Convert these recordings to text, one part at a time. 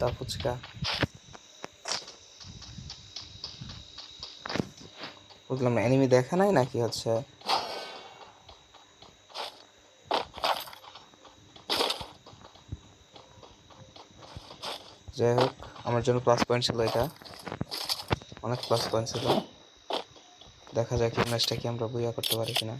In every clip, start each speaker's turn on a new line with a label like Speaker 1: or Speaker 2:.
Speaker 1: দা ফুচকা? বুঝলাম এনিমি দেখা নাই নাকি হচ্ছে? যাই হোক, আমার জন্য প্লাস পয়েন্ট ছিল এটা। অনেক প্লাস পয়েন্ট ছিল। দেখা যাক এই ম্যাচটা কি আমরা বইয়া করতে পারি কিনা।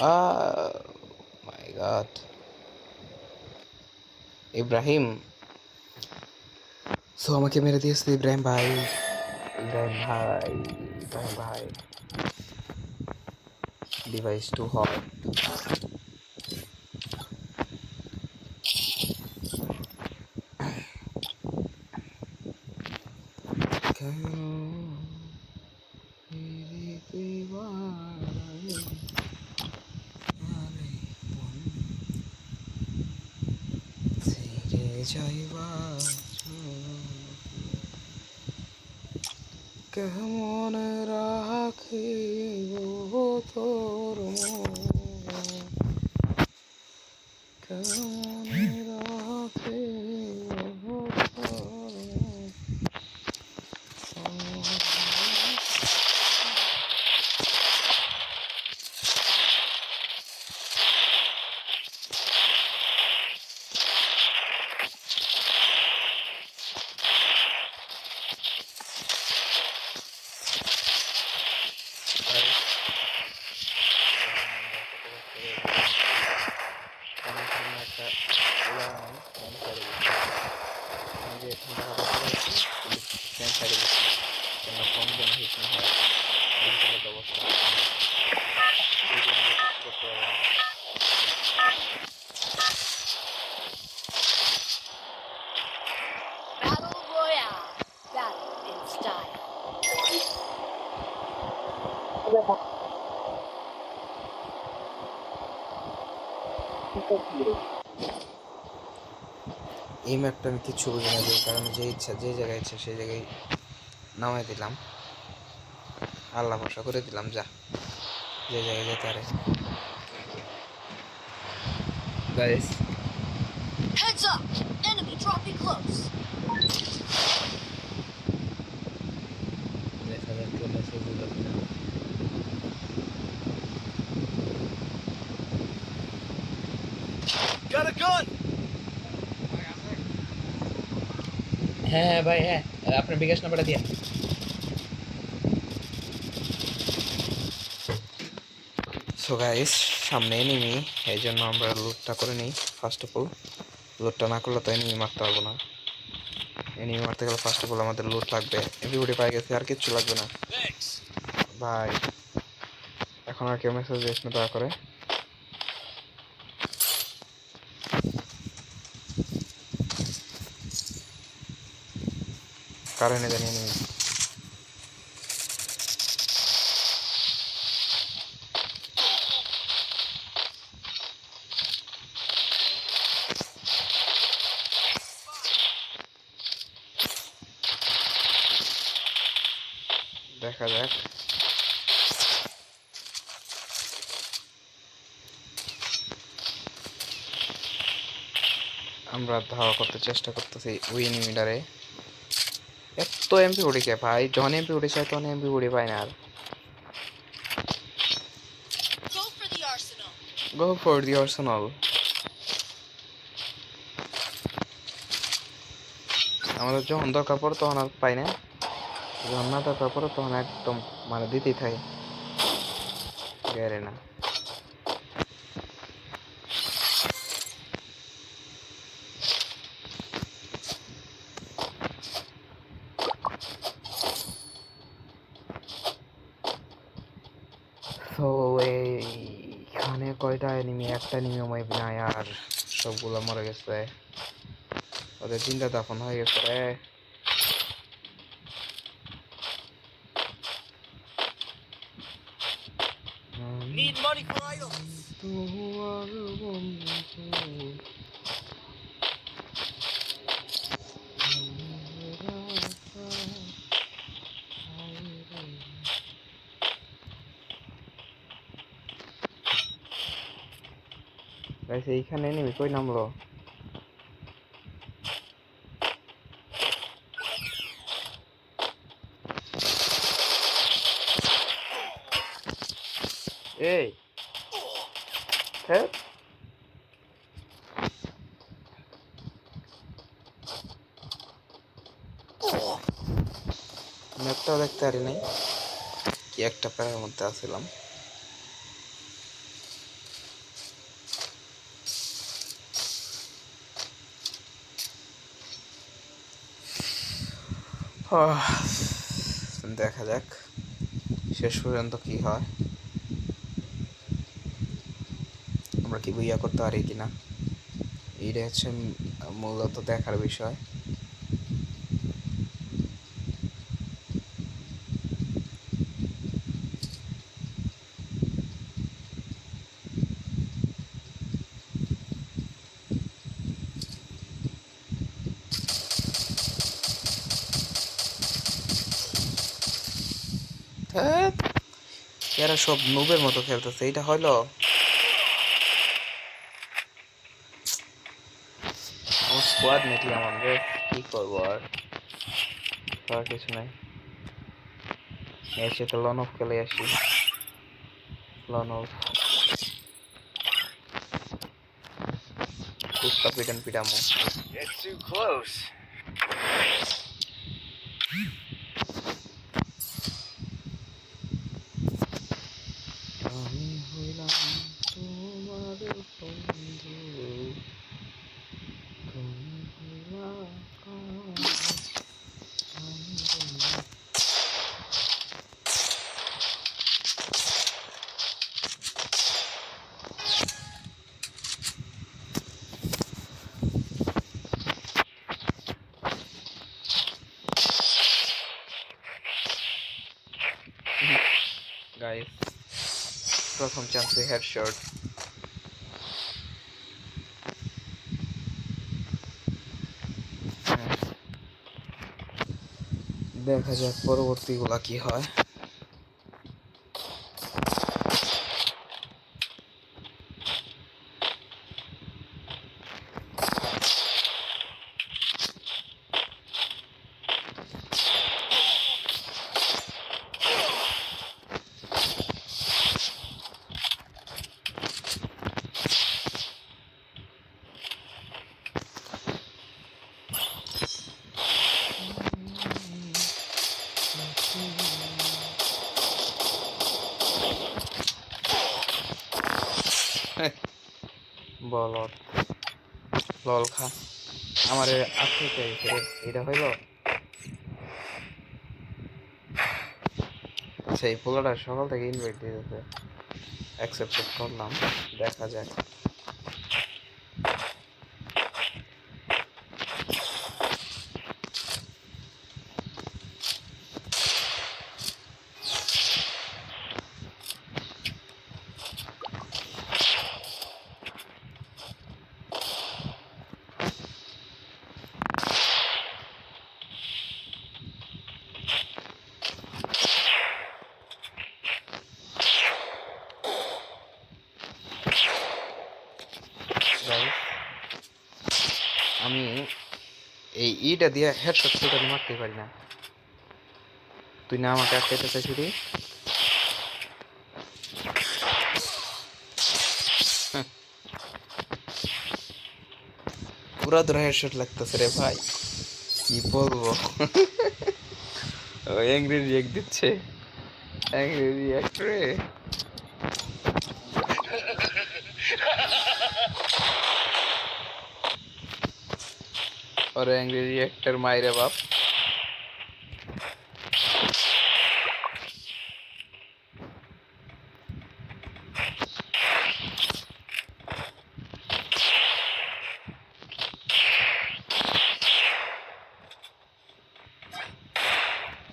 Speaker 1: Ah, my God. Ibrahim so আমাকে মেরে দিয়েছে ইব্রাহিম ভাই। ইব্রাহিম ভাই ইব্রাহিম ভাই। ডিভাইস টু হট ছেড়ে যাইবা কেমন রাখিব তোর মন? কেমন এই ম্যাপটা আমি কিছু বুঝি না কারণ যে ইচ্ছা, যে জায়গায় ইচ্ছা, সেই জায়গায় নামাই দিলাম আল্লাহ ভরসা করে দিলাম, যা যে জায়গায় যেতে পারে guys
Speaker 2: Heads up! Enemy dropping close.
Speaker 1: দেখা যাক কেউ মেসেজ দিল কিনা
Speaker 3: Got a gun!
Speaker 4: হ্যাঁ ভাই হ্যাঁ। আপনার বিকাশ নাম্বারটা দিয়ে
Speaker 1: সো গাইস সামনে এনিমি এই জন্য আমরা লুটটা করে নিই ফার্স্ট অফ অল লুটটা না করলে তো এনিমি মারতে পারব না। এনিমি মারতে গেলে ফার্স্ট অফ অল আমাদের লুট লাগবে। এভরিবডি পাই গেছে আর কিচ্ছু লাগবে না। ভাই এখন আর কেউ মেসেজ দিস না দয়া করে। কারণে জানি এনিমি দেখা যাক। আমরা ধাওয়া করতে চেষ্টা করতেছি ওই এনিমিটারে এত এমপি উড়িকে ভাই যখন এমপি চাই তখন এমপি উড়ে পায় না আর. গো ফর দি আর্সেনাল আমাদের যখন দরকার পড়ে তখন আর পাই না। যখন না দরকার পড়ে তখন একদম মানে দিতেই থাকে। গেরে না তো এইখানে কয়টা এনিমি একটা এনিমি মাইব নাই আর সবগুলো মরে গেছে। ওদের চিন্তা দাফন হয়ে গেছে রে। গাইস এইখানে নিবি কই নামলো? এই হ্যাঁ ম্যাপটাও দেখতে পারি নাই। কি একটা প্যারার মধ্যে আছিলাম। দেখা যাক শেষ পর্যন্ত কি হয়। আমরা কি বইয়া করতে পারি কিনা? এইটা হচ্ছে মূলত দেখার বিষয়। এরা সব নুবের মতো খেলতেছে এটা হইল আমার স্কোয়াড নাকি আমাদের কি করব আর? করার কিছু নাই। এসে তো লন অফ খেলে আসি। লন অফ কুস্তা পিটান পিটামো
Speaker 3: It's too close.
Speaker 1: প্রথম চান্সে হেডশট দেখা যাক পরবর্তীগুলা কি হয়। লল খা। আমার আজকে চাইছে এটা হইল? সেই পোলাটা সকাল থেকে ইনভাইট দিয়েছে অ্যাকসেপ্ট করলাম, দেখা যাক Guys, আমি এই ইটা দিয়ে হেডশট শুট আমি মারতে পারি না। তুই না আমাকে আটকাইতে চাইছিলি। পুরা ধরে হেডশট লাগতেছে রে ভাই। কি বলব? অ্যাংরি রিয়েক্ট দিচ্ছে। অ্যাংরি রিয়েক্ট রে। ওর ইংরেজি রিয়েক্টার মাইরে বাপ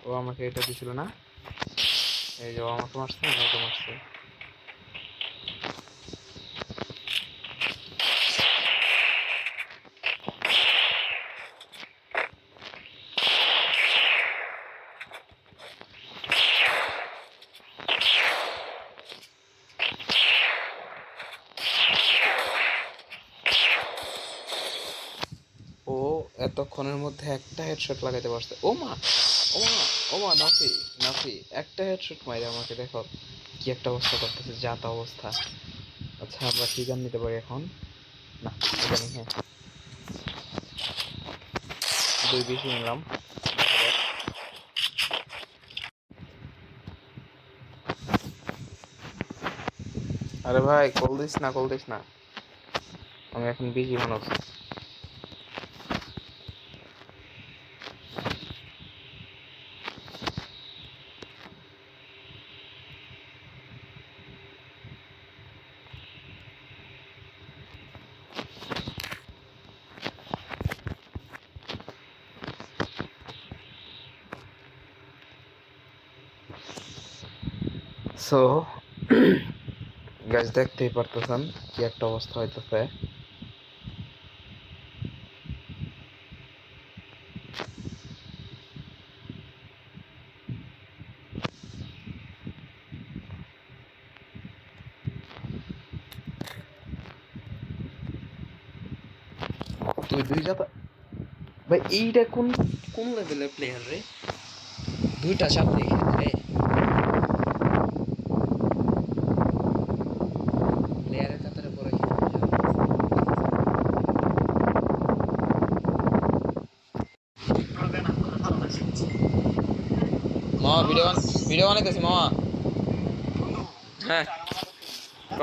Speaker 1: ও আমাকে এটা দিছিল না এই যে ও আমাকে মারছে আমাকে মারছে এতক্ষণের মধ্যে একটা হেডশট লাগাইতে পারছে। ও মা ও মা ও মা, নাফি নাফি, একটা হেডশট মাইরে আমাকে দেখো কি একটা অবস্থা করতেছে, যা তা অবস্থা। আচ্ছা আমরা কি গান নিতে পারি এখন? না হ্যাঁ। দুই বেশি নিলাম। আরে ভাই কল দিস না কল দিস না। আমি এখন বিজি মানুষ। সো গাছ দেখতেই পারতেছেন কি একটা অবস্থা হইতেছে। তুই দুই জাতা ভাই, এইটা কোন কোন লেভেলের প্লেয়ার রে?
Speaker 4: দুইটা সামনে রে মামা ভিডিও ভিডিও বানাইতেছি মামা।
Speaker 1: হ্যাঁ ক।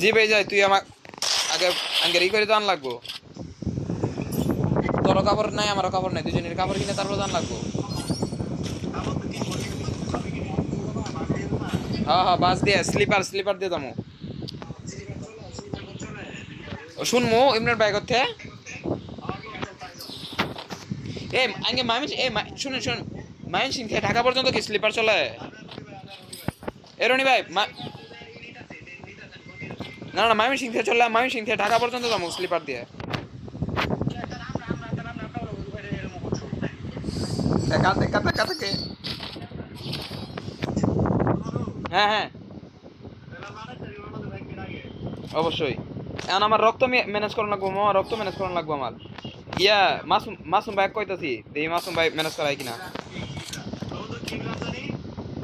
Speaker 1: জি ভাই যাই তুই আমার আগে আগে ই করে দান লাগবো। তোর কাপড় নাই আমারও কাপড় নাই দুজনের কাপড় কিনে তারপর দান লাগবো। হ্যাঁ হ্যাঁ বাস দিয়ে স্লিপার স্লিপার দিয়ে দামো শুনমু ইমরান ভাই করতে। এ আগে মামি এ শুনুন শুনুন। মাইন সিং থেকে ঢাকা পর্যন্ত কি স্লিপার চলে? এরনি ভাই না না মামি সিং থেকে চললে মামি সিং থেকে ঢাকা পর্যন্ত যাব স্লিপার দিয়ে। কাতে কাতে কাতে কে হ্যাঁ হ্যাঁ। অবশ্যই। এখন আমার রক্ত ম্যানেজ করানো লাগবো মামা রক্ত ম্যানেজ করানো লাগবো আমার। ইয়া মাসুম মাসুম ভাই কইতাছি দেখি মাসুম ভাই ম্যানেজ করাই কিনা।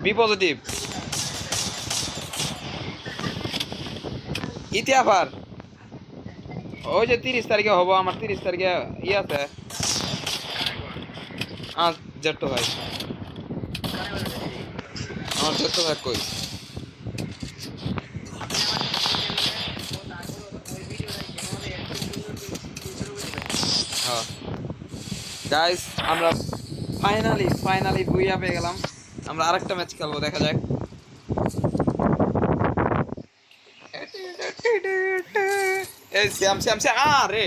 Speaker 1: Be positive. ইতি আবার ওই যে তিরিশ তারিখে হব, আমার তিরিশ তারিখে ইয়ে আছে। আজ ভাই। আমার জেঠো ভাই কই? হ্যাঁ। গাইস আমরা ফাইনালি ফাইনালি বুইয়া পেয়ে গেলাম। আমরা আরেকটা ম্যাচ খেলব, দেখা যাক। এই শ্যাম শ্যাম শ্যাম আরে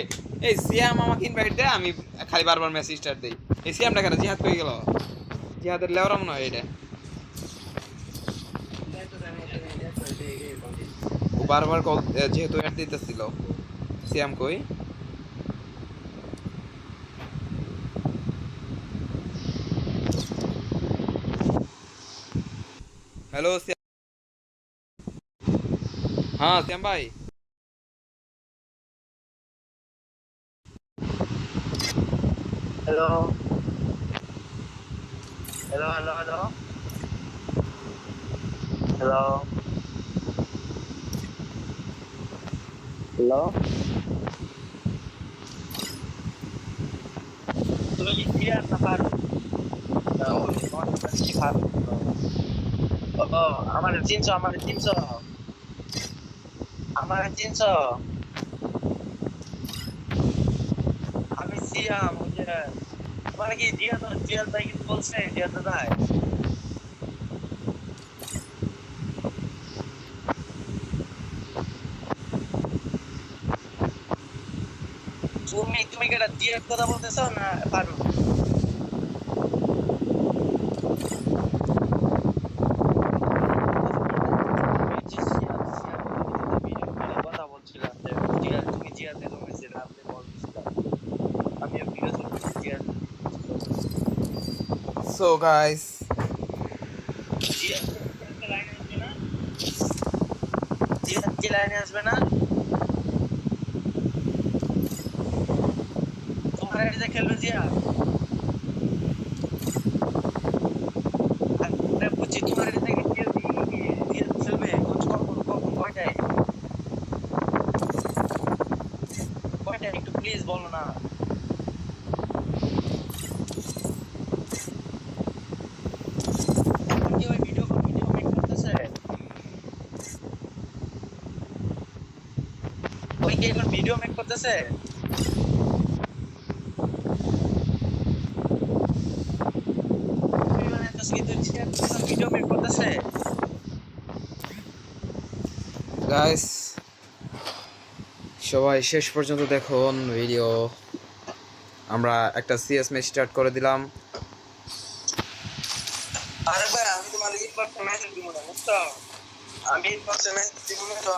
Speaker 1: এই শ্যাম আমাকে ইনভাইট দেয়, আমি খালি বারবার ম্যাচ স্টার্ট দেই। এই শ্যামটা কেন? জিহাদ পেয়ে গেল? জিহাদের লেওরা মনে হয় এটা। বারবার কল যেহেতু অ্যাড দিতেছিল। শ্যাম কই? हेलो श्याम हाँ श्याम भाई
Speaker 3: hello hello hello hello hello hello तुम्हें सफर ना कौन सफर আমার চিনছো আমার চিনছো। আমার চিনছো। আমি সিয়াম মানে কি জিয়া তো জিয়া তাই কিছু বলছে? জিয়া তো তাই তুমি তুমি কি এটা জিয়ার কথা বলতেছো না পারো কথা বলছিলাম যে জিয়া তুমি জিয়াতে রয়েছে আপনি বলছিলাম আমি video Zia
Speaker 1: so, guys.
Speaker 3: Zia লাইনে আসবে না জিয়া লাইনে আসবে না যে খেলবে জিয়া আরে বুঝছি তোমার এটা থেকে জিয়া জিয়া খেলবে কোচ কখন কখন কয়টায় কয়টায় একটু প্লিজ বলো না এখন কি ওই ভিডিও ভিডিও মেক করতেছে ওই কি এখন ভিডিও মেক করতেছে?
Speaker 1: গাইস সবাই শেষ পর্যন্ত দেখুন ভিডিও আমরা একটা সিএস ম্যাচ স্টার্ট করে দিলাম।
Speaker 3: আরে ভাই আমি তোমার ইনবক্সে মেসেজ দিব না বুঝছ? আমি ইনবক্সে মেসেজ দিব না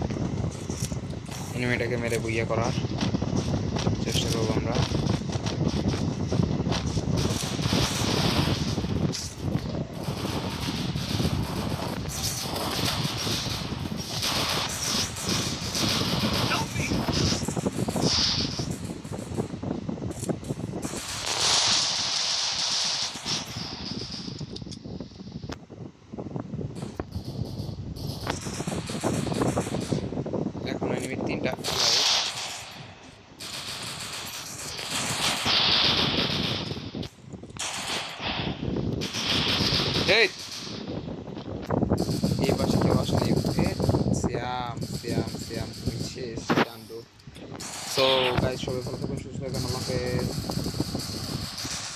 Speaker 1: এনিমিটাকে মেরে বুইয়া করার চেষ্টা করব আমরা।